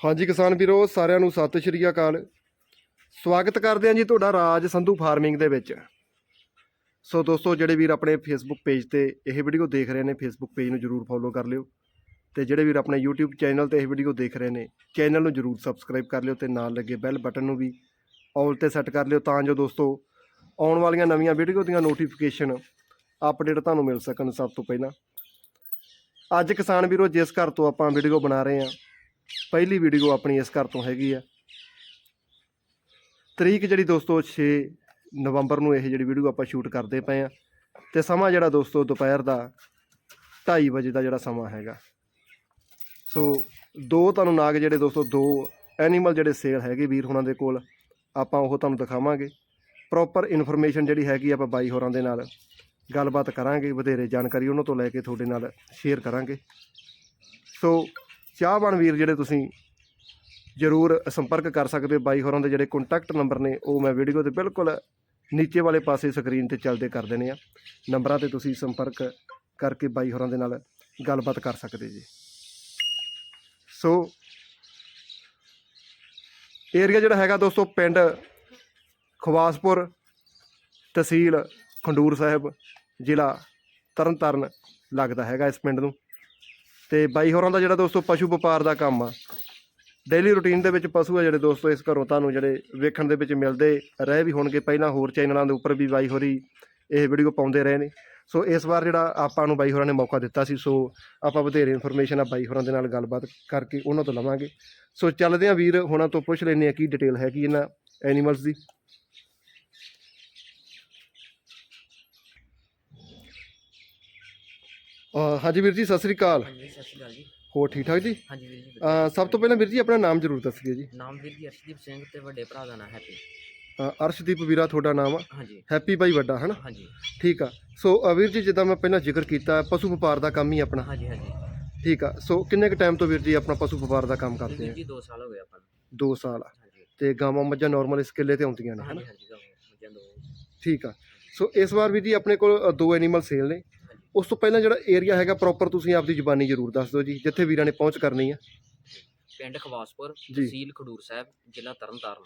ਹਾਂਜੀ ਕਿਸਾਨ ਵੀਰੋ, ਸਾਰਿਆਂ ਨੂੰ ਸਤਿ ਸ਼੍ਰੀ ਅਕਾਲ। ਸਵਾਗਤ ਕਰਦੇ ਹਾਂ ਜੀ ਤੁਹਾਡਾ ਰਾਜ ਸੰਧੂ ਫਾਰਮਿੰਗ ਦੇ ਵਿੱਚ। ਸੋ ਦੋਸਤੋ, ਜਿਹੜੇ ਵੀਰ ਆਪਣੇ ਫੇਸਬੁੱਕ ਪੇਜ ਤੇ ਇਹ ਵੀਡੀਓ ਦੇਖ ਰਹੇ ਨੇ ਫੇਸਬੁੱਕ ਪੇਜ ਨੂੰ ਜਰੂਰ ਫੋਲੋ ਕਰ ਲਿਓ ਤੇ ਜਿਹੜੇ ਵੀਰ ਆਪਣੇ YouTube ਚੈਨਲ ਤੇ ਇਹ ਵੀਡੀਓ ਦੇਖ ਰਹੇ ਨੇ ਚੈਨਲ ਨੂੰ ਜਰੂਰ ਸਬਸਕ੍ਰਾਈਬ ਕਰ ਲਿਓ ਤੇ ਨਾਲ ਲੱਗੇ ਬੈਲ ਬਟਨ ਨੂੰ ਵੀ ਆਲ ਤੇ ਸੈੱਟ ਕਰ ਲਿਓ ਤਾਂ ਜੋ ਦੋਸਤੋ ਆਉਣ ਵਾਲੀਆਂ ਨਵੀਆਂ ਵੀਡੀਓ ਦੀਆਂ ਨੋਟੀਫਿਕੇਸ਼ਨ ਅਪਡੇਟ ਤੁਹਾਨੂੰ ਮਿਲ ਸਕਣ ਸਭ ਤੋਂ ਪਹਿਲਾਂ। ਅੱਜ ਕਿਸਾਨ ਵੀਰੋ, ਜਿਸ ਘਰ ਤੋਂ ਆਪਾਂ ਵੀਡੀਓ ਬਣਾ ਰਹੇ ਹਾਂ ਪਹਿਲੀ ਵੀਡੀਓ ਆਪਣੀ ਇਸ ਘਰ ਤੋਂ ਹੈਗੀ ਆ। ਤਰੀਕ ਜਿਹੜੀ ਦੋਸਤੋ 6 ਨਵੰਬਰ ਨੂੰ ਇਹ ਜਿਹੜੀ ਵੀਡੀਓ ਆਪਾਂ ਸ਼ੂਟ ਕਰਦੇ ਪਏ ਆ। ਤੇ ਸਮਾਂ ਜਿਹੜਾ ਦੋਸਤੋ ਦੁਪਹਿਰ ਦਾ 2:30 ਵਜੇ ਦਾ ਜਿਹੜਾ ਸਮਾਂ ਹੈਗਾ। ਸੋ ਦੋ ਤੁਹਾਨੂੰ ਨਾਗ ਜਿਹੜੇ ਦੋਸਤੋ ਦੋ ਐਨੀਮਲ ਜਿਹੜੇ ਸੇਲ ਹੈਗੇ ਵੀਰ ਹੁਣਾਂ ਦੇ ਕੋਲ, ਆਪਾਂ ਉਹ ਤੁਹਾਨੂੰ ਦਿਖਾਵਾਂਗੇ। ਪ੍ਰੋਪਰ ਇਨਫੋਰਮੇਸ਼ਨ ਜਿਹੜੀ ਹੈਗੀ ਆਪਾਂ ਬਾਈ ਹੋਰਾਂ ਦੇ ਨਾਲ ਗੱਲਬਾਤ ਕਰਾਂਗੇ, ਵਧੇਰੇ ਜਾਣਕਾਰੀ ਉਹਨਾਂ ਤੋਂ ਲੈ ਕੇ ਤੁਹਾਡੇ ਨਾਲ ਸ਼ੇਅਰ ਕਰਾਂਗੇ। ਸੋ ਚਾਹਵਾਨ ਵੀਰ ਜਿਹੜੇ ਤੁਸੀਂ ਜਰੂਰ ਸੰਪਰਕ ਕਰ ਸਕਦੇ ਹੋ ਬਾਈ ਹੋਰਾਂ ਦੇ ਜਿਹੜੇ ਕੰਟੈਕਟ ਨੰਬਰ ਨੇ, ਉਹ ਮੈਂ ਵੀਡੀਓ ਦੇ ਬਿਲਕੁਲ ਨੀਚੇ ਵਾਲੇ ਪਾਸੇ ਸਕਰੀਨ ਤੇ ਚੱਲਦੇ ਕਰ ਦੇਣੇ ਆ। ਨੰਬਰਾਂ ਤੇ ਤੁਸੀਂ ਸੰਪਰਕ ਕਰਕੇ ਬਾਈ ਹੋਰਾਂ ਦੇ ਨਾਲ ਗੱਲਬਾਤ ਕਰ ਸਕਦੇ ਜੀ। ਸੋ ਏਰੀਆ ਜਿਹੜਾ ਹੈਗਾ ਦੋਸਤੋ, ਪਿੰਡ ਖਵਾਸਪੁਰ ਤਹਿਸੀਲ ਖੰਡੂਰ ਸਾਹਿਬ, ਜ਼ਿਲ੍ਹਾ ਤਰਨਤਾਰਨ ਲੱਗਦਾ ਹੈਗਾ ਇਸ ਪਿੰਡ ਨੂੰ। ਤੇ ਬਾਈ ਹੋਰਾਂ ਦਾ ਜਿਹੜਾ ਦੋਸਤੋ ਪਸ਼ੂ ਵਪਾਰ ਦਾ ਕੰਮ ਆ। ਡੇਲੀ ਰੁਟੀਨ ਦੇ ਵਿੱਚ ਪਸ਼ੂ ਆ ਜਿਹੜੇ ਦੋਸਤੋ, ਇਸ ਘਰੋਂ ਤੁਹਾਨੂੰ ਜਿਹੜੇ ਵੇਖਣ ਦੇ ਵਿੱਚ ਮਿਲਦੇ, ਰਹੇ ਵੀ ਹੋਣਗੇ। ਪਹਿਲਾਂ ਹੋਰ ਚੈਨਲਾਂ ਦੇ ਉੱਪਰ ਵੀ ਬਾਈ ਹੋਰੀ ਇਹ ਵੀਡੀਓ ਪਾਉਂਦੇ ਰਹੇ ਨੇ। ਸੋ ਇਸ ਵਾਰ ਜਿਹੜਾ ਆਪਾਂ ਨੂੰ ਬਾਈ ਹੋਰਾਂ ਨੇ ਮੌਕਾ ਦਿੱਤਾ ਸੀ ਸੋ ਆਪਾਂ ਵਧੇਰੇ ਇਨਫੋਰਮੇਸ਼ਨ ਆ ਬਾਈ ਹੋਰਾਂ ਦੇ ਨਾਲ ਗੱਲਬਾਤ ਕਰਕੇ ਉਹਨਾਂ ਤੋਂ ਲਵਾਂਗੇ। ਸੋ ਚੱਲਦੇ ਆ ਵੀਰ, ਹੁਣਾਂ ਤੋਂ ਪੁੱਛ ਲੈਂਦੇ ਆ ਕੀ ਡਿਟੇਲ ਹੈਗੀ ਇਹਨਾਂ ਐਨੀਮਲਸ ਦੀ। ਅਹ ਹਾਂਜੀ ਵੀਰ ਜੀ ਸਤਿ ਸ੍ਰੀ ਅਕਾਲ। ਹਾਂਜੀ ਸਤਿ ਸ਼੍ਰੀ ਅਕਾਲ ਜੀ। ਹੋਰ ਠੀਕ ਠਾਕ ਜੀ? ਹਾਂਜੀ ਵੀਰ ਜੀ। ਅਹ ਸਭ ਤੋਂ ਪਹਿਲਾਂ ਵੀਰ ਜੀ ਆਪਣਾ ਨਾਮ ਜ਼ਰੂਰ ਦੱਸਿਓ ਜੀ। ਨਾਮ ਵੀਰ ਜੀ ਅਰਸ਼ਦੀਪ ਸਿੰਘ ਤੇ ਵੱਡੇ ਭਰਾ ਦਾ ਨਾਮ ਹੈਪੀ। ਅਹ ਅਰਸ਼ਦੀਪ ਵੀਰਾ ਤੁਹਾਡਾ ਨਾਮ ਆ? ਹਾਂਜੀ। ਹੈਪੀ ਬਾਈ ਵੱਡਾ ਹਨਾ? ਹਾਂਜੀ। ਠੀਕ ਆ। ਸੋ ਅਹ ਵੀਰ ਜੀ ਜਿੱਦਾਂ ਮੈਂ ਪਹਿਲਾਂ ਜ਼ਿਕਰ ਕੀਤਾ ਪਸ਼ੂ ਵਪਾਰ ਦਾ ਕੰਮ ਹੀ ਆਪਣਾ। ਹਾਂਜੀ ਹਾਂਜੀ। ਠੀਕ ਆ। ਸੋ ਕਿੰਨੇ ਕੁ ਟਾਈਮ ਤੋਂ ਵੀਰ ਜੀ ਆਪਣਾ ਪਸ਼ੂ ਵਪਾਰ ਦਾ ਕੰਮ ਕਰਦੇ ਆ ਜੀ 2 ਸਾਲ ਹੋ ਗਏ ਆਪਾਂ ਨੂੰ। 2 ਸਾਲ ਹਾਂਜੀ। ਤੇ ਗਾਵਾਂ ਮੱਝਾਂ ਨਾਰਮਲ ਇਸ ਕਿੱਲੇ ਤੇ ਆਉਂਦੀਆਂ ਨੇ ਹਨਾ? ਹਾਂਜੀ ਹਾਂਜੀ ਗਾਵਾਂ, ਮੱਝਾਂ ਦੋ। ਠੀਕ ਆ। ਸੋ ਇਸ ਵਾਰ ਵੀਰ ਜੀ ਆਪਣੇ ਕੋਲ ਅ, ਦੋ ਐਨੀਮਲ ਸੇਲ ਨੇ। ਉਸ ਤੋਂ ਪਹਿਲਾਂ ਜਿਹੜਾ ਏਰੀਆ ਹੈਗਾ ਪ੍ਰੋਪਰ ਤੁਸੀਂ ਆਪਦੀ ਜ਼ੁਬਾਨੀ ਜ਼ਰੂਰ ਦੱਸ ਦਿਓ ਜੀ ਜਿੱਥੇ ਵੀਰਾਂ ਨੇ ਪਹੁੰਚ ਕਰਨੀ ਆ। ਪਿੰਡ ਖਵਾਸਪੁਰ। ਤਹਿਸੀਲ ਖਡੂਰ ਸਾਹਿਬ ਜ਼ਿਲ੍ਹਾ ਤਰਨਤਾਰਨ।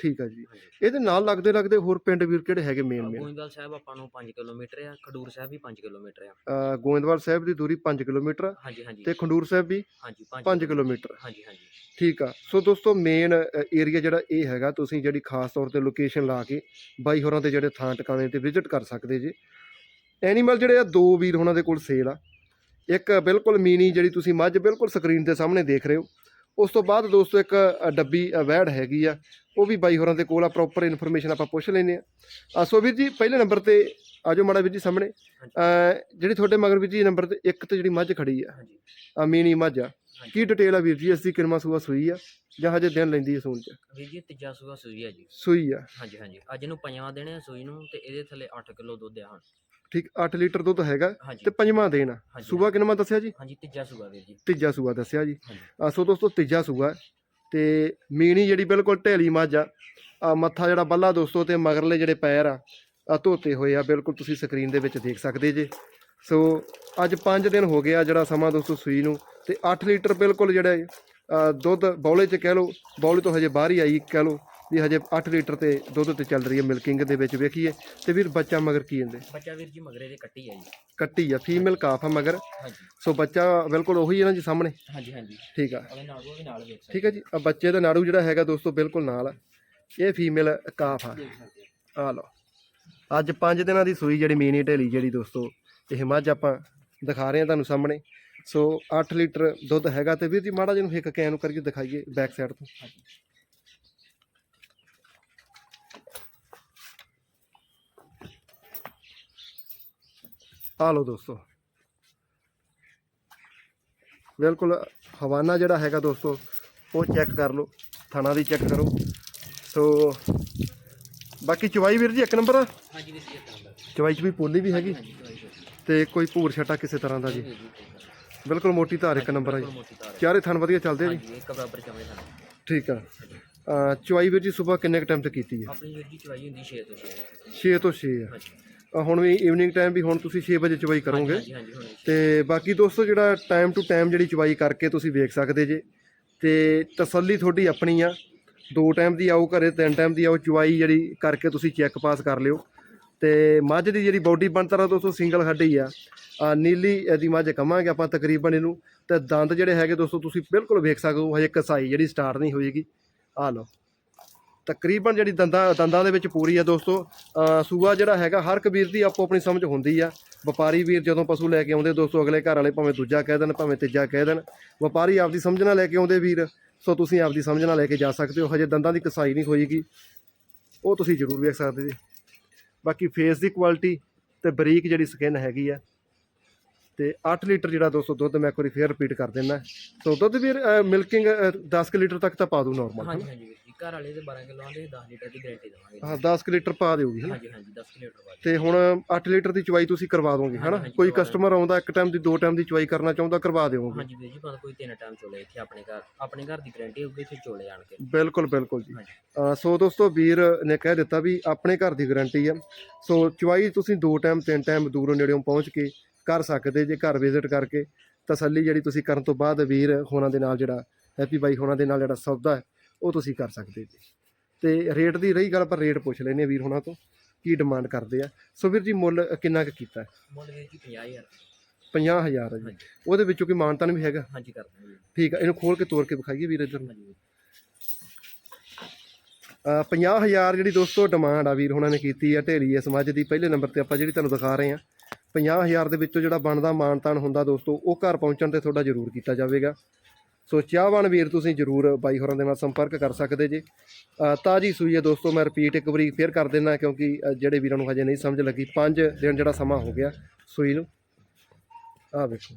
ਠੀਕ ਆ ਜੀ। ਇਹਦੇ ਨਾਲ ਲੱਗਦੇ ਲੱਗਦੇ ਹੋਰ ਪਿੰਡ ਵੀਰ ਕਿਹੜੇ ਹੈਗੇ ਮੇਨ ਮੇਨ ਗੋਇੰਦਵਾਲ ਸਾਹਿਬ ਆਪਾਂ ਨੂੰ 5 ਕਿਲੋਮੀਟਰ ਆ ਖਡੂਰ ਸਾਹਿਬ ਵੀ 5 ਕਿਲੋਮੀਟਰ ਆ। ਗੋਇੰਦਵਾਲ ਸਾਹਿਬ ਦੀ ਦੂਰੀ 5 ਕਿਲੋਮੀਟਰ ਆ ਹਾਂਜੀ ਹਾਂਜੀ। ਤੇ ਖੰਡੂਰ ਸਾਹਿਬ ਵੀ ਹਾਂਜੀ 5 ਕਿਲੋਮੀਟਰ। ਹਾਂਜੀ ਹਾਂਜੀ। ਠੀਕ ਆ। ਸੋ ਦੋਸਤੋ ਮੇਨ ਏਰੀਆ ਜਿਹੜਾ ਇਹ ਹੈਗਾ ਤੁਸੀਂ ਜਿਹੜੀ ਖਾਸ ਤੌਰ ਤੇ ਲੋਕੇਸ਼ਨ ਲਾ ਕੇ ਬਾਈ ਹੋਰਾਂ ਦੇ ਜਿਹੜੇ ਥਾਂ ਟਿਕਾਣੇ ਤੇ ਵਿਜ਼ਿਟ ਕਰ ਸਕਦੇ ਜੇ। ਐਨੀਮਲ ਜਿਹੜੇ ਆ ਦੋ ਵੀਰ ਉਹਨਾਂ ਦੇ ਕੋਲ ਸੇਲ ਆ। ਇੱਕ ਬਿਲਕੁਲ ਮੀਨੀ ਜਿਹੜੀ ਤੁਸੀਂ ਮੱਝ ਬਿਲਕੁਲ ਸਕਰੀਨ ਦੇ ਸਾਹਮਣੇ ਦੇਖ ਰਹੇ ਹੋ। ਉਸ ਤੋਂ ਬਾਅਦ ਦੋਸਤੋ ਇੱਕ ਡੱਬੀ ਵੈੜ ਹੈਗੀ ਆ। ਉਹ ਵੀ ਬਾਈ ਹੋਰਾਂ ਦੇ ਕੋਲ ਆ ਪ੍ਰੋਪਰ ਇਨਫੋਰਮੇਸ਼ਨ ਆਪਾਂ ਪੁੱਛ ਲੈਨੇ ਆ। ਸੋ ਵੀਰ ਜੀ ਪਹਿਲੇ ਨੰਬਰ ਤੇ ਆਜੋ ਮਾੜਾ ਵੀਰ ਜੀ ਸਾਹਮਣੇ। ਜਿਹੜੀ ਤੁਹਾਡੇ ਮਗਰ ਵੀਰ ਜੀ ਨੰਬਰ ਤੇ ਇੱਕ ਤੇ ਜਿਹੜੀ ਮੱਝ ਖੜੀ ਆ। ਹਾਂਜੀ। ਆ ਮੀਨੀ ਮੱਝ ਆ। ਕੀ ਡਿਟੇਲ ਆ ਵੀਰ ਜੀ ਇਸ ਦੀ ਕਿੰਨਾ ਸੂਆ ਸੂਈ ਆ? ਜਾਂ ਹਜੇ ਦਿਨ ਲੈਂਦੀ ਹੈ ਸੂਣ ਚ? ਵੀਰ ਜੀ ਤੀਜਾ ਸੂਆ ਸੂਈ ਆ ਜੀ। ਸੂਈ ਆ। ਹਾਂਜੀ ਹਾਂਜੀ। ਅੱਜ ਨੂੰ ਪੰਜਵਾਂ ਦਿਨ ਆ ਸੂਈ ਨੂੰ ਤੇ ਇਹਦੇ ਥੱਲੇ 8 ਕਿਲੋ ਦੁੱਧ ਆ ਹੁਣ। ਠੀਕ 8 ਲੀਟਰ ਦੁੱਧ ਹੈਗਾ ਹਾਂਜੀ। ਤੇ ਪੰਜਵਾਂ ਦੇਣ। ਆ ਹਾਂਜੀ, ਸੂਆ ਕਿੰਨਾ ਦੱਸਿਆ ਜੀ? ਹਾਂਜੀ ਤੀਜਾ ਸੂਆ ਵੀਰ ਜੀ। ਤੀਜਾ ਸੂਆ ਦੱਸਿਆ ਜੀ। ਹਾਂਜੀ। ਆ ਸੋ ਦੋਸਤੋ ਤੀਜਾ ਸੂਆ ਤੇ ਮੀਣੀ ਜਿਹੜੀ ਬਿਲਕੁਲ ਢੇਲੀ ਮੱਝ ਆ ਆ ਮੱਥਾ ਜਿਹੜਾ ਬੱਲਾ ਦੋਸਤੋ ਤੇ ਮਗਰਲੇ ਜਿਹੜੇ ਪੈਰ ਆ ਆ ਧੋਤੇ ਹੋਏ ਆ ਬਿਲਕੁਲ ਤੁਸੀਂ ਸਕਰੀਨ ਦੇ ਵਿੱਚ ਦੇਖ ਸਕਦੇ ਜੇ। ਸੋ ਅੱਜ 5 ਦਿਨ ਹੋ ਗਿਆ ਜਿਹੜਾ ਸਮਾਂ ਦੋਸਤੋ ਸੂਈ ਨੂੰ ਤੇ 8 ਲੀਟਰ ਬਿਲਕੁਲ ਜਿਹੜਾ ਦੁੱਧ ਬੌਲੇ 'ਚ ਕਹਿ ਲਓ ਬੌਲੇ ਤੋਂ ਹਜੇ ਬਾਹਰ ਹੀ ਆਈ ਕਹਿ ਲਓ। ਵੀ ਹਜੇ 8 ਲੀਟਰ ਤੇ ਦੁੱਧ ਤੇ ਚੱਲ ਰਹੀ ਹੈ ਮਿਲਕਿੰਗ ਦੇ ਵਿੱਚ ਵੇਖੀਏ। ਤੇ ਵੀਰ ਬੱਚਾ ਮਗਰ ਕੀ ਜਾਂਦੇ ਬੱਚਾ ਵੀਰ ਜੀ ਮਗਰੇ ਦੇ ਕੱਟੀ ਆ ਜੀ। ਕੱਟੀ ਆ ਫੀਮੇਲ ਕਾਫ ਆ ਮਗਰ। ਹਾਂਜੀ। ਸੋ ਬੱਚਾ ਬਿਲਕੁਲ ਉਹੀ ਹੈ ਨਾ ਜੀ ਸਾਹਮਣੇ? ਹਾਂਜੀ ਹਾਂਜੀ। ਠੀਕ ਆ। ਉਹਦੇ ਨਾਲ ਉਹ ਵੀ ਨਾਲ ਵੇਖ ਸਕਦੇ ਠੀਕ ਹੈ ਜੀ। ਆ ਬੱਚੇ ਦਾ ਨਾੜੂ ਜਿਹੜਾ ਹੈਗਾ ਦੋਸਤੋ ਬਿਲਕੁਲ ਨਾਲ ਆ। ਇਹ ਫੀਮੇਲ ਕਾਫ ਆ। ਦੇਖ ਸਕਦੇ ਆ। ਲਓ। ਅੱਜ 5 ਦਿਨਾਂ ਦੀ ਸੂਈ ਜਿਹੜੀ ਮੀਨੀ ਢੇਲੀ ਜਿਹੜੀ ਦੋਸਤੋ ਇਹ ਮੱਝ ਆਪਾਂ ਦਿਖਾ ਰਹੇ ਹਾਂ ਤੁਹਾਨੂੰ ਸਾਹਮਣੇ। ਸੋ 8 ਲੀਟਰ ਦੁੱਧ ਹੈਗਾ ਤੇ ਵੀਰ ਜੀ ਮਾੜਾ ਜਿਹਨੂੰ ਹਿੱਕ ਕੈਨ ਨੂੰ ਕਰਕੇ ਦਿਖਾਈਏ ਬੈਕ ਸਾਈਡ ਤੋਂ। ਆ ਲਓ ਦੋਸਤੋ। ਬਿਲਕੁਲ ਹਵਾਨਾ ਜਿਹੜਾ ਹੈਗਾ ਦੋਸਤੋ ਉਹ ਚੈੱਕ ਕਰ ਲਓ ਥਣਾ ਦੀ ਚੈੱਕ ਕਰੋ। ਸੋ ਬਾਕੀ ਚਵਾਈ ਵੀਰ ਜੀ ਇੱਕ ਨੰਬਰ ਆ ਹਾਂਜੀ ਵੀਰ ਜੀ ਇੱਕ ਨੰਬਰ ਚਵਾਈ ਚ ਵੀ ਪੋਲੀ ਵੀ ਹੈਗੀ ਤੇ ਕੋਈ ਭੂਰ ਛਟਾ ਕਿਸੇ ਤਰ੍ਹਾਂ ਦਾ ਜੀ। ਬਿਲਕੁਲ ਮੋਟੀ ਧਾਰ ਇੱਕ ਨੰਬਰ ਆ ਜੀ। ਚਾਰੇ ਥਣ ਵਧੀਆ ਚੱਲਦੇ ਆ ਜੀ। ਇੱਕ ਬਰਾਬਰ ਚਮੜੇ ਸਾਨੂੰ ਠੀਕ ਆ। ਚਵਾਈ ਵੀਰ ਜੀ ਸਵੇਰ ਕਿੰਨੇ ਕ ਟਾਈਮ ਤੇ ਕੀਤੀ ਹੈ? ਆਪਣੀ ਵੀਰ ਜੀ ਚਵਾਈ ਹੁੰਦੀ 6 ਤੋਂ 6 6 ਤੋਂ 6 ਆ। ਹੁਣ ਵੀ ਈਵਨਿੰਗ ਟਾਈਮ ਵੀ ਹੁਣ ਤੁਸੀਂ 6 ਵਜੇ ਚਵਾਈ ਕਰੋਗੇ। ਹਾਂਜੀ ਹਾਂਜੀ ਹੁਣ ਤੇ ਬਾਕੀ ਦੋਸਤੋ ਜਿਹੜਾ ਟਾਈਮ ਟੂ ਟਾਈਮ ਜਿਹੜੀ ਚਵਾਈ ਕਰਕੇ ਤੁਸੀਂ ਵੇਖ ਸਕਦੇ ਜੇ। ਤੇ ਤਸੱਲੀ ਤੁਹਾਡੀ ਆਪਣੀ ਆ। ਦੋ ਟਾਈਮ ਦੀ ਆਓ ਘਰੇ ਤਿੰਨ ਟਾਈਮ ਦੀ ਆਓ ਚੁਆਈ ਜਿਹੜੀ ਕਰਕੇ ਤੁਸੀਂ ਚੈੱਕ ਪਾਸ ਕਰ ਲਿਓ। ਤੇ ਮੱਝ ਦੀ ਜਿਹੜੀ ਬਾਡੀ ਬਣਤਰ ਦੋਸਤੋ ਸਿੰਗਲ ਹੱਡੀ ਆ। ਆ ਨੀਲੀ ਇਹਦੀ ਮੱਝ ਕਵਾਂਗੇ ਆਪਾਂ ਤਕਰੀਬਨ ਇਹਨੂੰ। ਤੇ ਦੰਦ ਜਿਹੜੇ ਹੈਗੇ ਦੋਸਤੋ ਤੁਸੀਂ ਬਿਲਕੁਲ ਵੇਖ ਸਕਦੇ ਹੋ ਹਜੇ ਕਸਾਈ ਜਿਹੜੀ ਸਟਾਰਟ ਨਹੀਂ ਹੋਏਗੀ। ਆ ਲਓ। ਤਕਰੀਬਨ ਜਿਹੜੀ ਦੰਦਾਂ ਦੰਦਾਂ ਦੇ ਵਿੱਚ ਪੂਰੀ ਆ ਦੋਸਤੋ ਸੂਆ ਜਿਹੜਾ ਹੈਗਾ, ਹਰ ਕਬੀਰ ਦੀ ਆਪੋ ਆਪਣੀ ਸਮਝ ਹੁੰਦੀ ਆ। ਵਪਾਰੀ ਵੀਰ ਜਦੋਂ ਪਸ਼ੂ ਲੈ ਕੇ ਆਉਂਦੇ ਦੋਸਤੋ, ਅਗਲੇ ਘਰ ਵਾਲੇ ਭਾਵੇਂ ਦੂਜਾ ਕਹਿ ਦੇਣ, ਭਾਵੇਂ ਤੀਜਾ ਕਹਿ ਦੇਣ। ਵਪਾਰੀ ਆਪਦੀ ਸਮਝ ਨਾਲ ਲੈ ਕੇ ਆਉਂਦੇ ਵੀਰ, ਸੋ ਤੁਸੀਂ ਆਪਦੀ ਸਮਝ ਨਾਲ ਲੈ ਕੇ ਜਾ ਸਕਦੇ ਹੋ। ਹਜੇ ਦੰਦਾਂ ਦੀ ਕਸਾਈ ਨਹੀਂ ਹੋਏਗੀ ਉਹ ਤੁਸੀਂ ਜ਼ਰੂਰ ਵੇਖ ਸਕਦੇ ਜੀ। ਬਾਕੀ ਫੇਸ ਦੀ ਕੁਆਲਿਟੀ ਤੇ ਬਰੀਕ ਜਿਹੜੀ ਸਕਿਨ ਹੈਗੀ ਆ। ਤੇ 8 ਲੀਟਰ ਜਿਹੜਾ ਦੋਸਤੋ, ਦੁੱਧ ਮੈਂ ਇੱਕ ਵਾਰੀ ਫੇਰ ਰਿਪੀਟ ਕਰ ਦਿੰਦਾ। ਸੋ ਦੁੱਧ ਵੀਰ ਮਿਲਕਿੰਗ 10 ਲੀਟਰ ਤੱਕ ਤਾਂ ਪਾ ਦੂ ਨਾਰਮਲ ਹਾਂਜੀ ਹਾਂਜੀ ਘਰ ਵਾਲੇ ਦੇ 12 ਕਿਲੋ ਆਂਦੇ 10 ਲੀਟਰ ਦੀ ਗਾਰੰਟੀ ਦੇਵਾਂਗੇ। ਹਾਂ 10 ਲੀਟਰ ਪਾ ਦਿਓਗੀ ਹਨਾ? ਹਾਂਜੀ ਹਾਂਜੀ 10 ਲੀਟਰ ਬਾਅਦ ਤੇ ਹੁਣ 8 ਲੀਟਰ ਦੀ ਚੁਆਈ ਤੁਸੀਂ ਕਰਵਾ ਦੋਗੇ ਹਨਾ? ਹਾਂਜੀ, ਕੋਈ ਕਰਵਾ ਕਸਟਮਰ ਆਉਂਦਾ ਇੱਕ ਟਾਈਮ ਦੀ ਦੋ ਟਾਈਮ ਦੀ ਚੁਆਈ ਕਰਨਾ ਚਾਹੁੰਦਾ ਕਰਵਾ ਦਿਓਗੇ। ਹਾਂਜੀ ਵੀਰ ਜੀ ਭਾਵੇਂ ਕੋਈ ਤਿੰਨ ਟਾਈਮ ਚੋਲੇ ਇੱਥੇ ਆਪਣੇ ਘਰ ਆਪਣੇ ਘਰ ਦੀ ਗਾਰੰਟੀ ਹੋਊਗੀ ਇੱਥੇ ਚੋਲੇ ਆਣ ਕੇ। ਬਿਲਕੁਲ ਬਿਲਕੁਲ ਜੀ। ਹਾਂਜੀ। ਸੋ ਦੋਸਤੋ ਵੀਰ ਨੇ ਕਹਿ ਦਿੱਤਾ ਵੀ ਆਪਣੇ ਘਰ ਦੀ ਗਾਰੰਟੀ ਆ। ਸੋ ਚੁਆਈ ਤੁਸੀਂ ਦੋ ਟਾਈਮ ਤਿੰਨ ਟਾਈਮ ਦੂਰੋਂ ਨੇੜਿਓਂ ਪਹੁੰਚ ਕੇ ਕਰ ਸਕਦੇ ਜੇ ਘਰ ਵਿਜ਼ਿਟ ਕਰਕੇ। ਤਸੱਲੀ ਜਿਹੜੀ ਤੁਸੀਂ ਕਰਨ ਤੋਂ ਬਾਅਦ ਵੀਰ ਹੋਣਾ ਦੇ ਨਾਲ ਜਿਹੜਾ ਹੈਪੀ ਬਾਈ ਹੋਣਾ ਦੇ ਨਾਲ ਜਿਹੜਾ ਸੌਦਾ ਹੈ ਉਹ ਤੁਸੀਂ ਕਰ ਸਕਦੇ ਜੀ। ਤੇ ਰੇਟ ਦੀ ਰਹੀ ਗੱਲ ਪਰ ਰੇਟ ਪੁੱਛ ਲੈਨੇ ਵੀਰ ਹੋਣਾ ਤੋਂ ਕੀ ਡਿਮਾਂਡ ਕਰਦੇ ਆ। ਸੋ ਵੀਰ ਜੀ ਮੁੱਲ ਕਿੰਨਾ ਕੁ ਕੀਤਾ? ਹੈ ਮੁੱਲ ਵੀਰ ਜੀ 50000 50000 ਹੈ ਜੀ। ਹਾਂਜੀ। ਉਹਦੇ ਵਿੱਚੋਂ ਕੋਈ ਮਾਨਤਾਨ ਵੀ ਹੈਗਾ? ਹਾਂਜੀ ਕਰ ਦਾਂਗੇ ਵੀਰ। ਠੀਕ ਆ ਇਹਨੂੰ ਖੋਲ ਕੇ ਤੋੜ ਕੇ ਵਿਖਾਈਏ ਵੀਰ ਇੱਧਰ ਨੂੰ। ਹਾਂਜੀ। ਵੀਰ। ਅਹ 50000 ਜਿਹੜੀ ਦੋਸਤੋ ਡਿਮਾਂਡ ਆ ਵੀਰ ਹੁਣਾਂ ਨੇ ਕੀਤੀ ਆ ਢੇਰੀ ਇਸ ਮੱਝ ਦੀ। ਪਹਿਲੇ ਨੰਬਰ ਤੇ ਆਪਾਂ ਜਿਹੜੀ ਤੁਹਾਨੂੰ ਦਿਖਾ ਰਹੇ ਆ 50000 ਦੇ ਵਿੱਚੋਂ ਜਿਹੜਾ ਬਣਦਾ ਮਾਨਤਾਨ ਹੁੰਦਾ ਦੋਸਤੋ ਉਹ ਘਰ ਪਹੁੰਚਣ ਤੇ ਤੁਹਾਡਾ ਜ਼ਰੂਰ ਕੀਤਾ ਜਾਵੇਗਾ। ਸੋ ਚਾਹਵਾਨ ਵੀਰ ਤੁਸੀਂ ਜ਼ਰੂਰ ਬਾਈ ਹੋਰਾਂ ਦੇ ਨਾਲ ਸੰਪਰਕ ਕਰ ਸਕਦੇ ਜੇ। ਤਾਜੀ ਸੂਈ ਹੈ ਦੋਸਤੋ, ਮੈਂ ਰਿਪੀਟ ਇੱਕ ਵਾਰੀ ਫੇਰ ਕਰ ਦਿੰਦਾ ਕਿਉਂਕਿ ਜਿਹੜੇ ਵੀਰਾਂ ਨੂੰ ਹਜੇ ਨਹੀਂ ਸਮਝ ਲੱਗੀ 5 ਦਿਨ ਜਿਹੜਾ ਸਮਾਂ ਹੋ ਗਿਆ ਸੂਈ ਨੂੰ। ਆਹ ਵੇਖੋ।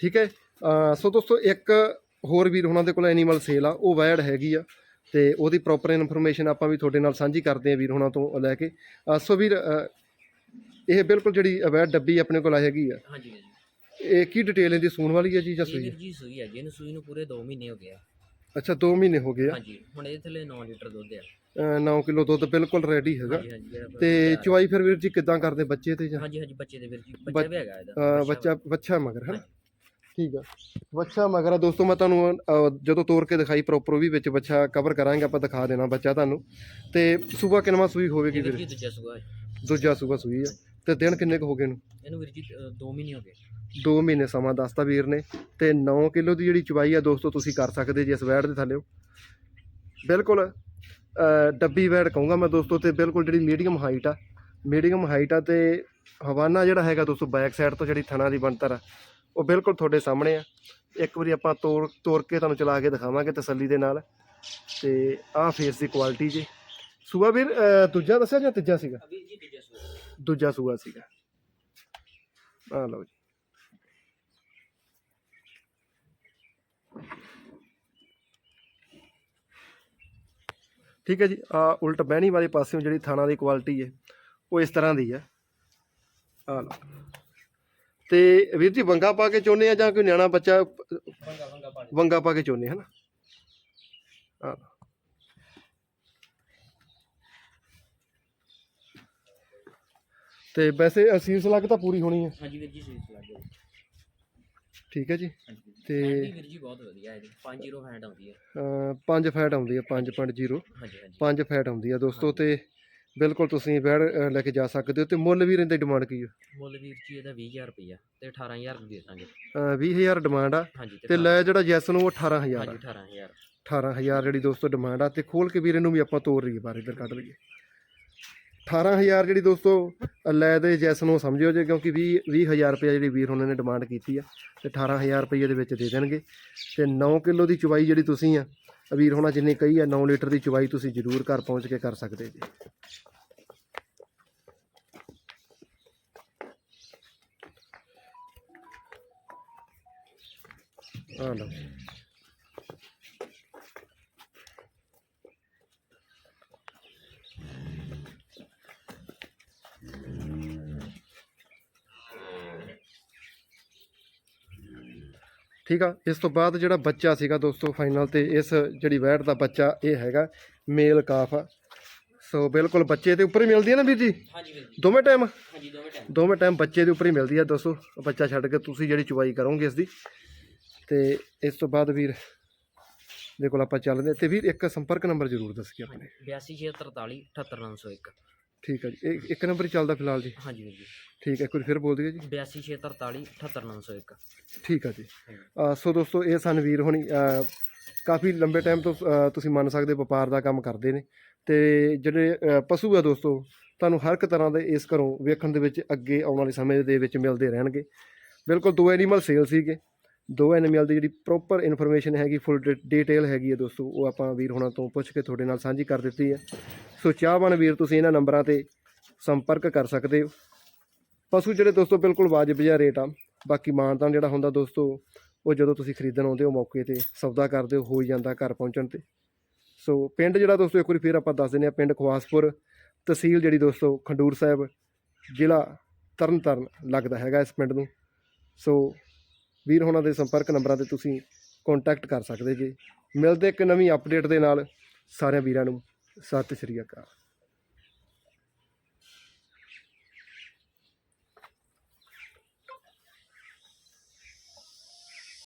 ਠੀਕ ਹੈ? ਸੋ ਦੋਸਤੋ ਇੱਕ ਹੋਰ ਵੀਰ ਉਹਨਾਂ ਦੇ ਕੋਲ ਐਨੀਮਲ ਸੇਲ ਆ ਉਹ ਵੈਡ ਹੈਗੀ ਆ ਤੇ ਉਹਦੀ ਪ੍ਰੋਪਰ ਇਨਫੋਰਮੇਸ਼ਨ ਆਪਾਂ ਵੀ ਤੁਹਾਡੇ ਨਾਲ ਸਾਂਝੀ ਕਰਦੇ ਆ ਵੀਰ ਉਹਨਾਂ ਤੋਂ ਲੈ ਕੇ। ਸੋ ਵੀਰ ਇਹ ਬਿਲਕੁਲ ਜਿਹੜੀ ਵੈਡ ਡੱਬੀ ਆਪਣੇ ਕੋਲ ਹੈਗੀ ਆ। ਹਾਂਜੀ ਇਹ ਕੀ ਡਿਟੇਲ ਇਹਦੀ? ਸੂਣ ਵਾਲੀ ਹੈ ਜੀ ਜਾਂ ਸੂਈ? ਜੀ ਸੂਈ ਹੈ ਜੀ ਇਹਨੂੰ ਸੂਈ ਨੂੰ ਪੂਰੇ 2 ਮਹੀਨੇ ਹੋ ਗਏ ਆ। ਅੱਛਾ 2 ਮਹੀਨੇ ਹੋ ਗਏ ਆ। ਹਾਂਜੀ ਹੁਣ ਇਹਦੇ ਥੱਲੇ 9 ਲੀਟਰ ਦੁੱਧ ਆ। 9 ਕਿਲੋ ਦੁੱਧ ਬਿਲਕੁਲ ਰੈਡੀ ਹੈਗਾ। ਤੇ ਆ। ਚੁਆਈ ਫਿਰ ਵੀਰ ਜੀ ਕਿੱਦਾਂ ਕਰਦੇ ਬੱਚੇ ਤੇ ਜਾਂ? ਹਾਂਜੀ ਹਾਂਜੀ ਬੱਚੇ ਦੇ ਵੀਰ ਜੀ ਬੱਚ- ਵੀ ਹੈਗਾ ਇਹਦਾ। ਬੱਚਾ ਬੱਚਾ ਮਗਰ ਹੈ ਠੀਕ ਆ। ਬੱਚਾ ਮਗਰ ਆ ਦੋਸਤੋ ਮੈਂ ਤੁਹਾਨੂੰ ਅਹ, ਜਦੋਂ ਤੋੜ ਕੇ ਦਿਖਾਈ ਪ੍ਰੋਪਰ ਉਹ ਵੀ ਵਿੱਚ ਬੱਚਾ ਕਵਰ ਕਰਾਂਗੇ ਆਪਾਂ ਦਿਖਾ ਦੇਣਾ ਬੱਚਾ ਤੁਹਾਨੂੰ। ਤੇ ਸੂਬਾ ਕਿੰਨਵਾ ਸੂਈ ਹੋਵੇਗੀ ਵੀਰ ਵੀਰ? ਜੀ ਦੂਜਾ ਸੂਆ ਹੈ। ਦੂਜਾ ਸੂਬਾ ਸੂਈ ਆ। ਤੇ ਦਿਨ ਕਿੰਨੇ ਕੁ ਹੋ ਗਏ ਨੂੰ ਇਹਨੂੰ ਵੀਰ ਜੀ 2 ਮਹੀਨੇ ਹੋ ਗਏ। 2 ਮਹੀਨੇ ਸਮਾਂ ਦੱਸਤਾ ਵੀਰ ਨੇ। ਤੇ 9 ਕਿਲੋ ਦੀ ਜਿਹੜੀ ਚਵਾਈ ਆ ਦੋਸਤੋ ਤੁਸੀਂ ਕਰ ਸਕਦੇ ਜੇ ਇਸ ਵੈੜ ਦੇ ਥੱਲੇ। ਬਿਲਕੁਲ ਅਹ, ਡੱਬੀ ਵੈੜ ਕਹੂੰਗਾ ਮੈਂ ਦੋਸਤੋ ਤੇ ਬਿਲਕੁਲ ਜਿਹੜੀ ਮੀਡੀਅਮ ਹਾਈਟ ਆ। ਮੀਡੀਅਮ ਹਾਈਟ ਆ ਤੇ ਹਵਾਨਾ ਜਿਹੜਾ ਹੈਗਾ ਦੋਸਤੋ ਬੈਕ ਸਾਈਡ ਤੋਂ ਜਿਹੜੀ ਥਣਾ ਦੀ ਬਣਤਰ ਆ। ਉਹ ਬਿਲਕੁਲ ਤੁਹਾਡੇ ਸਾਹਮਣੇ ਆ। ਇੱਕ ਵਾਰੀ ਆਪਾਂ ਤੋੜ ਤੋੜ ਕੇ ਤੁਹਾਨੂੰ ਚਲਾ ਕੇ ਦਿਖਾਵਾਂਗੇ ਤਸੱਲੀ ਦੇ ਨਾਲ। ਤੇ ਆਹ ਫੇਸ ਦੀ ਕੁਆਲਿਟੀ ਜੀ। ਸੂਆ ਵੀਰ ਦੂਜਾ ਦੱਸਿਆ ਜਾਂ ਤੀਜਾ ਸੀਗਾ? ਦੂਜਾ ਸੂਆ ਸੀਗਾ। ਆ ਲਓ ਜੀ। ਠੀਕ ਹੈ ਜੀ ਆ ਉਲਟ ਬਹਿਣੀ ਵਾਲੇ ਪਾਸਿਓਂ ਜਿਹੜੀ ਥਾਣਾ ਦੀ ਕੁਆਲਿਟੀ ਹੈ ਉਹ ਇਸ ਤਰ੍ਹਾਂ ਦੀ ਹੈ। ਆ ਲਓ। ਤੇ ਵੀਰ ਜੀ ਵੰਗਾ ਪਾ ਕੇ ਚੋਨੇ ਆ ਜਾਂ ਕੋਈ ਨਿਆਣਾ ਬੱਚਾ? ਵੰਗਾ ਵੰਗਾ ਪਾਣੀ ਵੰਗਾ ਪਾ ਕੇ ਚੋਨੇ ਹਨਾ। ਤੇ ਵੈਸੇ ਅਸੀਸ ਲੱਗ ਤਾਂ ਪੂਰੀ ਹੋਣੀ ਹੈ ਹਾਂਜੀ ਵੀਰ ਜੀ ਸੀਸ ਲੱਗ ਗਈ। ਠੀਕ ਹੈ ਜੀ। ਤੇ- ਵੀਰ ਜੀ ਬਹੁਤ ਵਧੀਆ ਇਹਦੀ। 50 ਹੈਂਡ ਆਉਂਦੀ ਹੈ। 5 ਫੈਟ ਆਉਂਦੀ ਹੈ 5.0 ਹਾਂਜੀ ਹਾਂਜੀ। 5 ਫੈਟ ਆਉਂਦੀ ਹੈ ਦੋਸਤੋ ਤੇ ਬਿਲਕੁਲ ਤੁਸੀਂ ਬੈੜ ਅ, ਲੈ ਕੇ ਜਾ ਸਕਦੇ ਹੋ ਤੇ ਮੁੱਲ ਵੀ ਰਹਿੰਦੇ ਡਿਮਾਂਡ ਕੀ ਹੈ ਮੁੱਲ ਵੀਰ ਜੀ ਇਹਦਾ 20000 ਰੁਪਇਆ ਤੇ 18000 ਦੇ ਦਾਂਗੇ। ਅ, 20000 ਡਿਮਾਂਡ ਆ ਹਾਂਜੀ ਤੇ ਲੈ ਜਿਹੜਾ ਜੈਸ ਨੂੰ ਉਹ 18000 ਆ। ਹਾਂਜੀ 18000 18000 ਜਿਹੜੀ ਦੋਸਤੋ ਡਿਮਾਂਡ ਆ ਤੇ ਖੋਲ ਕੇ ਵੀਰ ਇਹਨੂੰ ਵੀ ਆਪਾਂ ਤੋੜ ਲਈਏ ਬਾਹਰ ਇੱਧਰ ਕੱਢ ਲਈਏ। 18000 ਜਿਹੜੀ ਦੋਸਤੋ ਅ, ਲੈ ਦੇ ਜੈਸ ਨੂੰ ਸਮਝਿਓ ਜੇ ਕਿਉਂਕਿ 20 20000 ਰੁਪਏ ਜਿਹੜੀ ਵੀਰ ਉਹਨਾਂ ਨੇ ਡਿਮਾਂਡ ਕੀਤੀ ਆ ਤੇ 18000 ਰੁਪਏ ਦੇ ਵਿੱਚ ਦੇ ਦੇਣਗੇ। ਤੇ 9 ਕਿਲੋ ਦੀ ਚੁਬਾਈ ਜਿਹੜੀ ਤੁਸੀਂ ਆ ਵੀਰ ਹੋਣਾ, ਜਿੰਨੇ ਕਹੀ ਆ 9 ਲੀਟਰ ਦੀ ਚੁਬਾਈ ਤੁਸੀਂ ਜ਼ਰੂਰ ਘਰ ਪਹੁੰਚ ਕੇ ਕਰ ਸਕਦੇ ਜੀ। ਆ ਲਓ। ਠੀਕ ਆ? ਇਸ ਤੋਂ ਬਾਅਦ ਜਿਹੜਾ ਬੱਚਾ ਸੀਗਾ ਦੋਸਤੋ ਫਾਈਨਲ ਤੇ ਇਸ ਜਿਹੜੀ ਵੈਟ ਦਾ ਬੱਚਾ ਇਹ ਹੈਗਾ ਮੇਲ ਕਾਫ। ਆ ਸੋ ਬਿਲਕੁਲ ਬੱਚੇ ਦੇ ਉੱਪਰ ਹੀ ਮਿਲਦੀ ਹੈ ਨਾ ਵੀਰ ਜੀ? ਹਾਂਜੀ ਦੋਵੇਂ ਟਾਈਮ ਹਾਂਜੀ ਦੋਵੇਂ ਟਾਈਮ ਦੋਵੇਂ ਟਾਈਮ ਬੱਚੇ ਦੇ ਉੱਪਰ ਹੀ ਮਿਲਦੀ ਹੈ ਦੋਸਤੋ। ਬੱਚਾ ਛੱਡ ਕੇ ਤੁਸੀਂ ਜਿਹੜੀ ਚੁਵਾਈ ਕਰੋਗੇ ਇਸ ਦੀ। ਤੇ ਇਸ ਤੋਂ ਬਾਅਦ ਵੀਰ ਦੇ ਕੋਲ ਆਪਾਂ ਚੱਲਦੇ। ਤੇ ਵੀਰ ਇੱਕ ਸੰਪਰਕ ਨੰਬਰ ਜ਼ਰੂਰ ਦੱਸਿਓ ਆਪਣੇ। 8243 78901 ਠੀਕ ਹੈ ਜੀ। ਇੱਕ ਨੰਬਰ ਹੀ ਚੱਲਦਾ ਫਿਲਹਾਲ ਜੀ। ਹਾਂਜੀ ਵੀਰ ਜੀ ਠੀਕ ਹੈ ਇੱਕ ਵਾਰ ਫਿਰ ਬੋਲ ਦਿਓ ਜੀ? 8243 78901 ਠੀਕ ਹੈ ਜੀ। ਅ, ਸੋ ਦੋਸਤੋ ਇਹ ਸਨ ਵੀਰ ਹੁਣੀ। ਅ, ਕਾਫੀ ਲੰਬੇ ਟਾਈਮ ਤੋਂ ਅ, ਤੁਸੀਂ ਮੰਨ ਸਕਦੇ ਹੋ ਵਪਾਰ ਦਾ ਕੰਮ ਕਰਦੇ ਨੇ। ਤੇ ਜਿਹੜੇ ਅ, ਪਸ਼ੂ ਆ ਦੋਸਤੋ ਤੁਹਾਨੂੰ ਹਰ ਇੱਕ ਤਰ੍ਹਾਂ ਦੇ ਇਸ ਘਰੋਂ ਵੇਖਣ ਦੇ ਵਿੱਚ ਅੱਗੇ ਆਉਣ ਵਾਲੇ ਸਮੇਂ ਦੇ ਵਿੱਚ ਮਿਲਦੇ ਰਹਿਣਗੇ। ਬਿਲਕੁਲ ਦੋ ਐਨੀਮਲ ਸੇਲ ਸੀਗੇ। ਦੋ ਐਨੀਮਲ ਦੀ ਜਿਹੜੀ ਪ੍ਰੋਪਰ ਇਨਫੋਰਮੇਸ਼ਨ ਹੈਗੀ ਫੁੱਲ ਡਿਟੇਲ ਹੈਗੀ ਹੈ ਦੋਸਤੋ ਉਹ ਆਪਾਂ ਵੀਰ ਹੁਣਾਂ ਤੋਂ ਪੁੱਛ ਕੇ ਤੁਹਾਡੇ ਨਾਲ ਸਾਂਝੀ ਕਰ ਦਿੱਤੀ ਹੈ ਸੋ ਚਾਹਵਾਨ ਵੀਰ ਤੁਸੀਂ ਇਹਨਾਂ ਨੰਬਰਾਂ ਤੇ ਸੰਪਰਕ ਕਰ ਸਕਦੇ ਹੋ। ਪਸ਼ੂ ਜਿਹੜੇ ਦੋਸਤੋ ਬਿਲਕੁਲ ਵਾਜਬ ਜਿਹਾ ਰੇਟ ਆ। ਬਾਕੀ ਮਾਨਤਾਨ ਜਿਹੜਾ ਹੁੰਦਾ ਦੋਸਤੋ, ਉਹ ਜਦੋਂ ਤੁਸੀਂ ਖਰੀਦਣ ਆਉਂਦੇ ਹੋ ਮੌਕੇ ਤੇ, ਸੌਦਾ ਕਰਦੇ ਹੋ ਹੋ ਹੀ ਜਾਂਦਾ ਘਰ ਪਹੁੰਚਣ ਤੇ। ਸੋ ਪਿੰਡ ਜਿਹੜਾ ਦੋਸਤੋ, ਇੱਕ ਵਾਰੀ ਫਿਰ ਆਪਾਂ ਦੱਸ ਦਿੰਦੇ ਆ ਪਿੰਡ ਖਵਾਸਪੁਰ ਤਹਿਸੀਲ ਜਿਹੜੀ ਦੋਸਤੋ, ਖੰਡੂਰ ਸਾਹਿਬ ਜ਼ਿਲ੍ਹਾ ਤਰਨਤਾਰਨ ਲੱਗਦਾ ਹੈਗਾ ਇਸ ਪਿੰਡ ਨੂੰ। ਸੋ ਵੀਰ ਹੋਣਾ ਦੇ ਸੰਪਰਕ ਨੰਬਰਾਂ ਤੇ ਤੁਸੀਂ ਕੰਟੈਕਟ ਕਰ ਸਕਦੇ ਜੀ। ਮਿਲਦੇ ਇੱਕ ਨਵੀਂ ਅਪਡੇਟ ਦੇ ਨਾਲ ਸਾਰਿਆਂ ਵੀਰਾਂ ਨੂੰ ਸਤਿ ਸ਼੍ਰੀ ਅਕਾਲ।